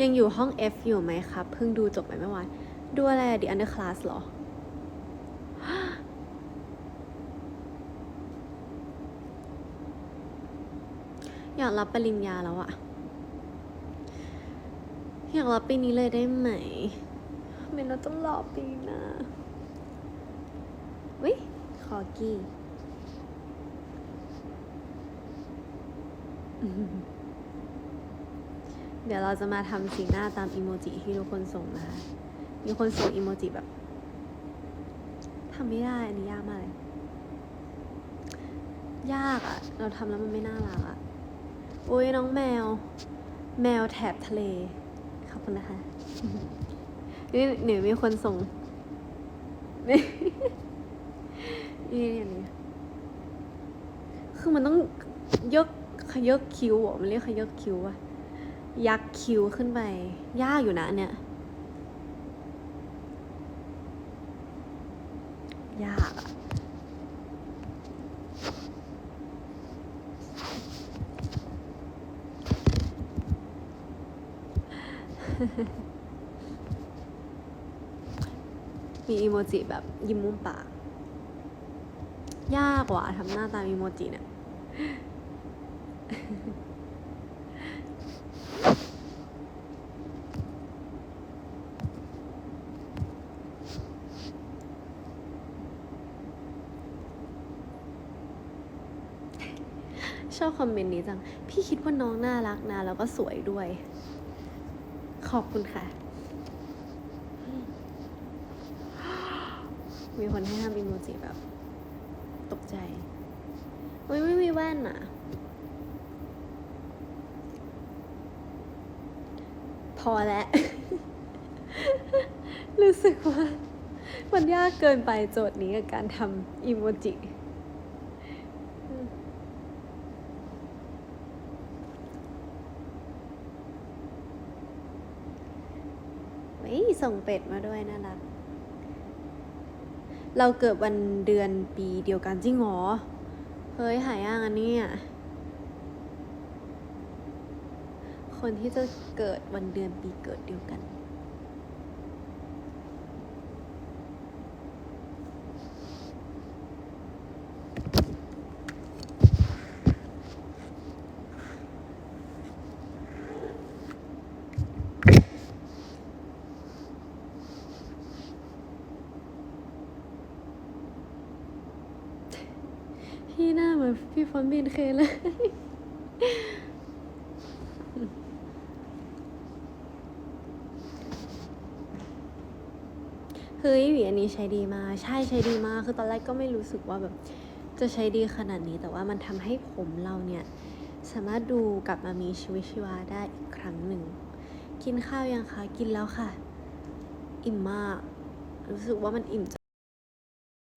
ยังอยู่ห้อง F อยู่ไหมครับ เพิ่งดูจบไปเมื่อวานดูอะไรอะ The Underclass เหรอ อยากรับปริญญาแล้วอะอยากรับปีนี้เลยได้ไหมไม่เราต้องรอปีหนะวิคอกี้ เดี๋ยวเราจะมาทำสีหน้าตามอีโมจิที่ทุกคนส่งนะคะ มีคนส่งอีโมจิแบบทำไม่ได้ อันนี้ยากมากเลย ยากอะ่ะเราทำแล้วมันไม่น่ารักอะ่ะโอ้ยน้องแมว แมวแถบทะเล ขอบคุณนะคะ นี่หนูมีคนส่ง นี่นี่อันนี้คือมันต้องยกขยกคิ้วเหรอมันเรียกขยกคิ้วอะ ยักคิ้วขึ้นไป ยากอยู่นะเนี่ย ยากอะมีอีโมจิแบบยิ้มมุมปาก ยากกว่าทำหน้าตามอีโมจิเนี่ย ช อบคอมเมนต์นี้จัง พี่คิดว่าน้องน่ารักนะ แล้วก็สวยด้วย ขอบคุณค่ะ มีคนให้ทำอีโมจิแบบ ตกใจเฮ้ยไม่มีแว่นอะพอแล้ว รู้สึกว่า มันยากเกินไปโจทย์นี้กับการทำอีโมจิ เฮ้ย ส่งเป็ดมาด้วยน่ารัก เราเกิดวันเดือนปีเดียวกันจริงเหรอ เฮ้ยหายากอันนี้อะคนที่จะเกิดวันเดือนปีเกิดเดียวกัน พี่หน้าเหมือนพี่ฟอนบินเคเลย เฮ้ยหวีอันนี้ใช้ดีมากใช่ใช้ดีมากคือตอนแรกก็ไม่รู้สึกว่าแบบจะใช้ดีขนาดนี้แต่ว่ามันทำให้ผมเราเนี่ย สามารถดูกลับมามีชีวิตชีวาได้อีกครั้งหนึ่ง กินข้าวยังคะกินแล้วค่ะ อิ่มมาก รู้สึกว่ามันอิ่มจน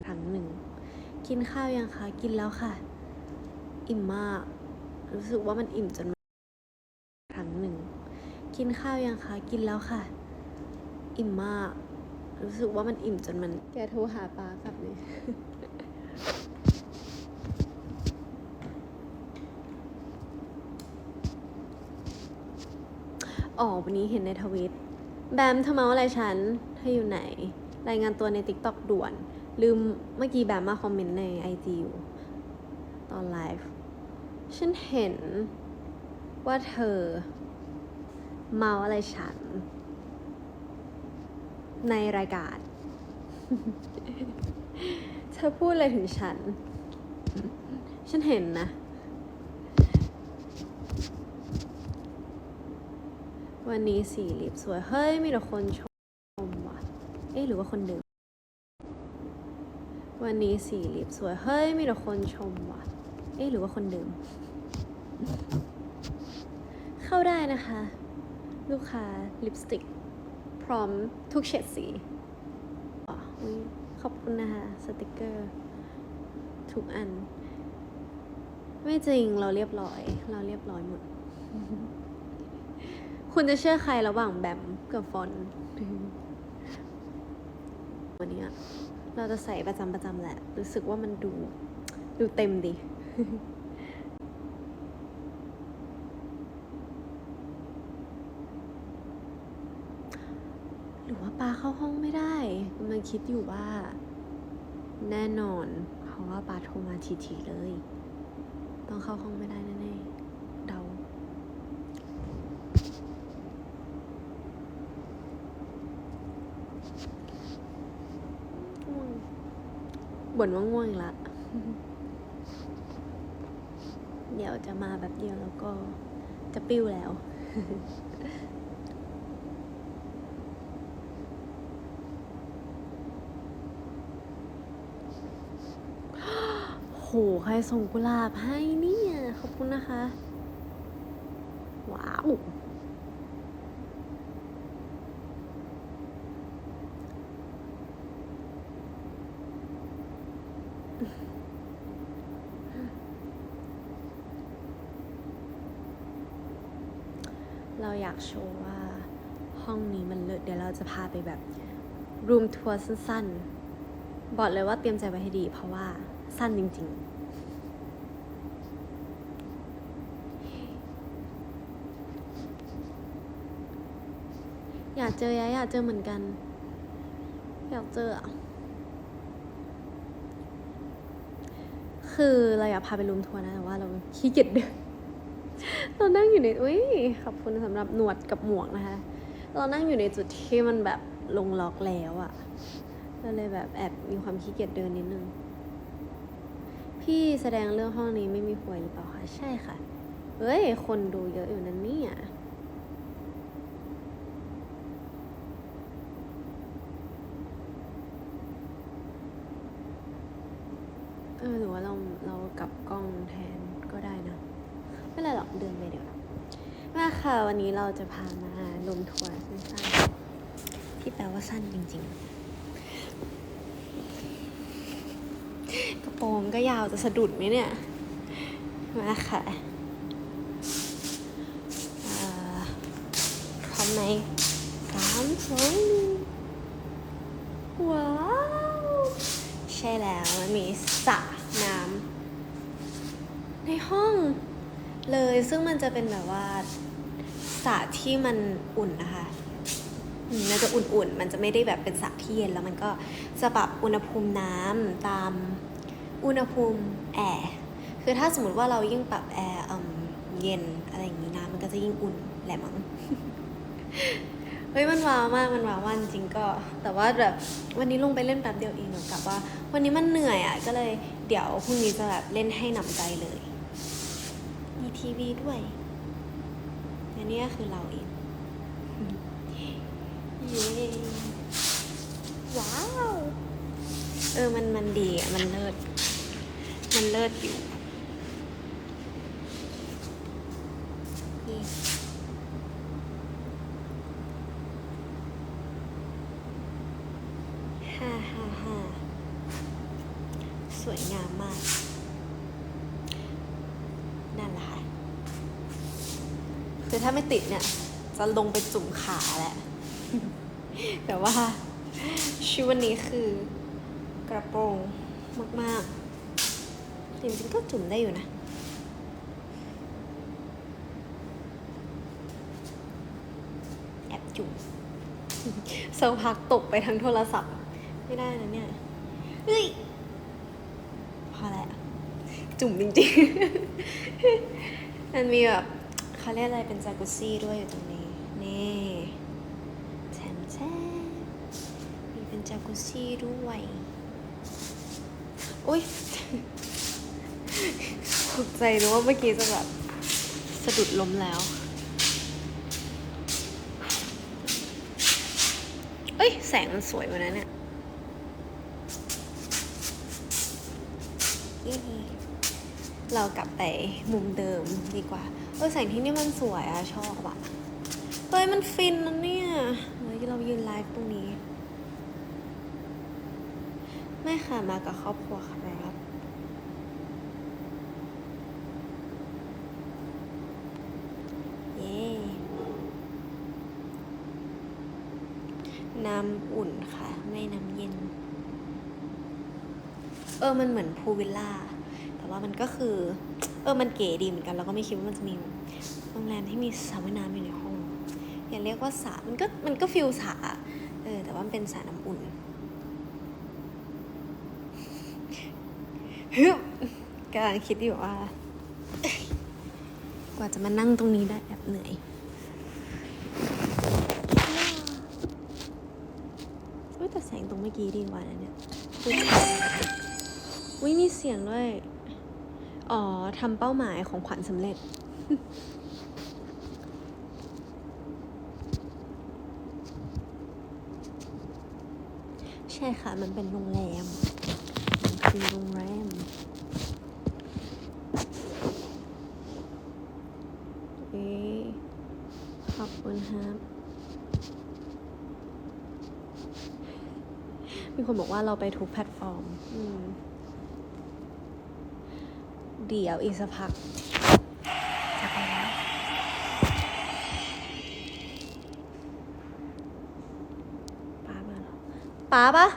ครั้งหนึ่ง กินข้าวยังคะ กินแล้วค่ะ อิ่มมาก รู้สึกว่ามันอิ่มจนครั้งหนึ่ง กินข้าวยังคะ กินแล้วค่ะ อิ่มมาก รู้สึกว่ามันอิ่มจนมัน แกโทรหาป้ากลับเลยอ๋อวันนี้เห็นในทวิต แบมเธอเมาอะไรฉัน เธออยู่ไหน รายงานตัวใน TikTok ด่วน ลืมเมื่อกี้แบมมาคอมเมนต์ใน IG อยู่ ตอนไลฟ์ฉันเห็นว่าเธอ เมาอะไรฉัน ในรายการ เธอพูดอะไรถึงฉัน ฉันเห็นนะ วันนี้สีลิปสวย เฮ้ย มีแต่คนชมว่ะ เอ๊ะหรือว่าคนเดิม วันนี้สีลิปสวย เฮ้ย มีแต่คนชมว่ะ เอ๊ะหรือว่าคนเดิม เข้าได้นะคะ ลูกค้าลิปสติก พร้อมทุกเฉดสีขอบคุณนะคะ สติกเกอร์ ทุกอัน ไม่จริงเราเรียบร้อย เราเรียบร้อยหมด คุณจะเชื่อใครระหว่างแบมกับฟอนวันนี้ย เราจะใส่ประจำประจำแหละ รู้สึกว่ามันดู ดูเต็มดิหรือว่าปาเข้าห้องไม่ได้กำลังคิดอยู่ว่า แน่นอน เพราะว่าปาโทรมาทีๆเลย ต้องเข้าห้องไม่ได้แน่ๆเดา ง่วง บ่นว่าง่วงอีกละ เดี๋ยวจะมาแบบเดียวแล้วก็จะปิ้วแล้ว โห ใครส่งกุหลาบให้เนี่ย ขอบคุณนะคะ ว้าว เรากโชว์ว่าห้องนี้มันเลิศเดี๋ยวเราจะพาไปแบบรูมทัวร์สั้นๆ บอกเลยว่าเตรียมใจไว้ให้ดี เพราะว่าสั้นจริง ๆอยากเจอยะอยากเจอเหมือนกัน อยากเจอ คือเราอยากพาไปรูมทัวร์นะแต่ว่าเราขี้เกียจเดิน เรานั่งอยู่ในอุ้ยขอบคุณสำหรับหนวดกับหมวกนะคะ เรานั่งอยู่ในจุดที่มันแบบลงล็อกแล้วอะก็เลยแบบแอบมีความขี้เกียจเดินนิดนึง พี่แสดงเรื่องห้องนี้ไม่มีหวยหรือเปล่าคะใช่ค่ะเฮ้ย คนดูเยอะอยู่นั่นเนี่ยเออหรือว่าเราเรากลับกล้องแทนก็ได้นะ ไม่เป็นไรหรอกเดินไปเดี๋ยวมาค่ะ วันนี้เราจะพามาลมทัวร์สั้นๆ ที่แปลว่าสั้นจริง ๆ กระโปรงก็ยาวจะสะดุดไหมเนี่ย มาค่ะเออพร้อมไหมสามสองหนึ่งว้าว ใช่แล้วมันมีสระน้ำในห้อง เลย ซึ่งมันจะเป็นแบบว่าสระที่มันอุ่นนะคะมันจะอุ่นๆ มันจะไม่ได้แบบเป็นสระที่เย็นแล้วมันก็จะปรับอุณหภูมิน้ำตามอุณหภูมิแอร์คือถ้าสมมติว่าเรายิ่งปรับแอร์เย็นอะไรอย่างนี้นะมันก็จะยิ่งอุ่นแหละมั้งเฮ้ยมันว้าวมากมันว้าวมากจริงก็ แต่ว่าแบบวันนี้ลงไปเล่นแป๊บเดียวเองเดี๋ยวกลับว่า วันนี้มันเหนื่อยอะก็เลยเดี๋ยวพรุ่งนี้จะแบบเล่นให้หนำใจเลย ทีวีด้วยและนี่ก็คือเราเองเย้ว้าว เออ มันมันดีอะ มันเลิศ มันเลิศอยู่นี่ฮ่าฮ่าฮ่าสวยงามมาก นั่นแหละค่ะ แ่ติดเนี่ย จะลงไปจุ่มขาแหละ แต่ว่าชุดวันนี้คือกระโปรงมากๆ จริงๆก็จุ่มได้อยู่นะแอบจุ่มสักพักตกไปทั้งโทรศัพท์ ไม่ได้นะเนี่ยเฮ้ยพอแล้วจุ่มจริงๆ มันมีแบบ เขาเรียกอะไรเป็นจากุซี่ด้วยอยู่ตรงนี้ นี่แถมแท้มีเป็นจากุซี่ด้วยอุ้ยตกใจนึกว่าเมื่อกี้จะแบบสะดุดล้มแล้ว เอ้ย แสงมันสวยวันนั้นเนี่ยเรากลับไปมุมเดิมดีกว่า เออแสงที่นี่มันสวยอะชอบอะเฮ้ยมันฟินนะเนี่ยเฮ้ยเรายืนไลฟ์ตรงนี้ ไม่ค่ะมากับครอบครัวครับเย้น้ำอุ่นค่ะ ไม่น้ำเย็น เออมันเหมือนพูวิลล่า แต่ว่ามันก็คือ เออมันเก๋ดีเหมือนกัน แล้วก็ไม่คิดว่ามันจะมีโรงแรมที่มีสระว่ายน้ำอยู่ในห้องอย่าเรียกว่าสระมันก็มันก็ฟิลสระเออแต่ว่ามันเป็นสระน้ำอุ่นฮึกำลังคิดอยู่ว่า กว่าจะมานั่งตรงนี้ได้แอบเหนื่อยเฮ้ยแต่แสงตรงเมื่อกี้ดีกว่านะเนี่ยอุ้ยมีเสียงด้วย อ๋อทำเป้าหมายของขวัญสำเร็จ ใช่ค่ะ มันเป็นโรงแรมมันคือโรงแรมเอ๊ขอบคุณครับมีคนบอกว่าเราไปทุกแพลตฟอร์ม อืม เดี๋ยวอีกสักพักจะไปแล้ว ป้ามาหรอป้าปะ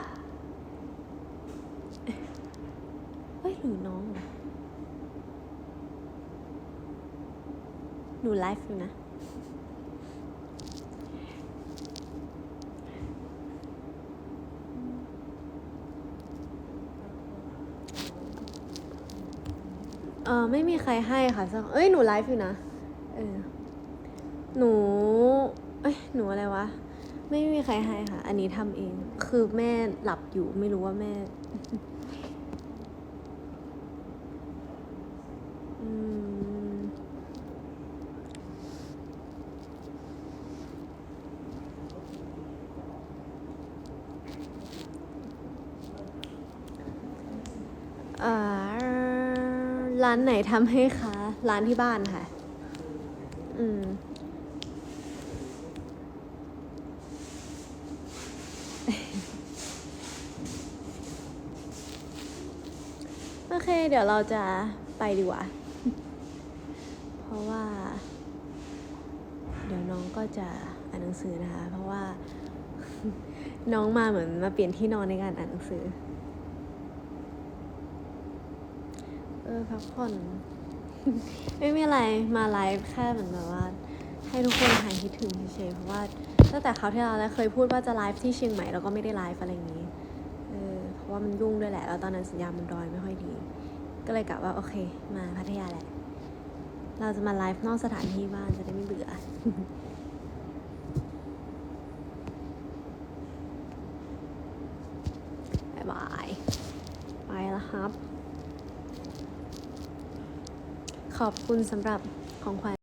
เฮ้ยหรือน้องหนูไลฟ์อยู่นะ เออไม่มีใครให้ค่ะสักเอ้ยหนูไลฟ์อยู่นะเออหนูเอ้ยหนูอะไรวะไม่มีใครให้ค่ะ อันนี้ทำเอง คือแม่หลับอยู่ไม่รู้ว่าแม่ ร้านไหนทำให้คะ ร้านที่บ้านค่ะ อืม โอเค เดี๋ยวเราจะไปดีกว่า เพราะว่า เดี๋ยวน้องก็จะอ่านหนังสือนะคะ เพราะว่า น้องมาเหมือนมาเปลี่ยนที่นอนในการอ่านหนังสือเอ อพักผ่อน ไม่มีอะไรมาไลฟ์แค่เหมือนแบบว่า ให้ทุกคนหายคิดถึงเฉยๆเพราะว่าตั้งแต่คราวที่เราแล้วเคยพูดว่าจะไลฟ์ที่เชียงใหม่แล้วก็ไม่ได้ไลฟ์อะไรอย่างนี้เออเพราะว่ามันยุ่งด้วยแหละแล้วตอนนั้นสัญญาณมันดอยไม่ค่อยดี ก็เลยกะว่าโอเค มาพัทยาแหละ เราจะมาไลฟ์นอกสถานที่บ้านจะได้ไม่เบื่อบายบาย ไปแล้วครับ ขอบคุณสำหรับของขวัญ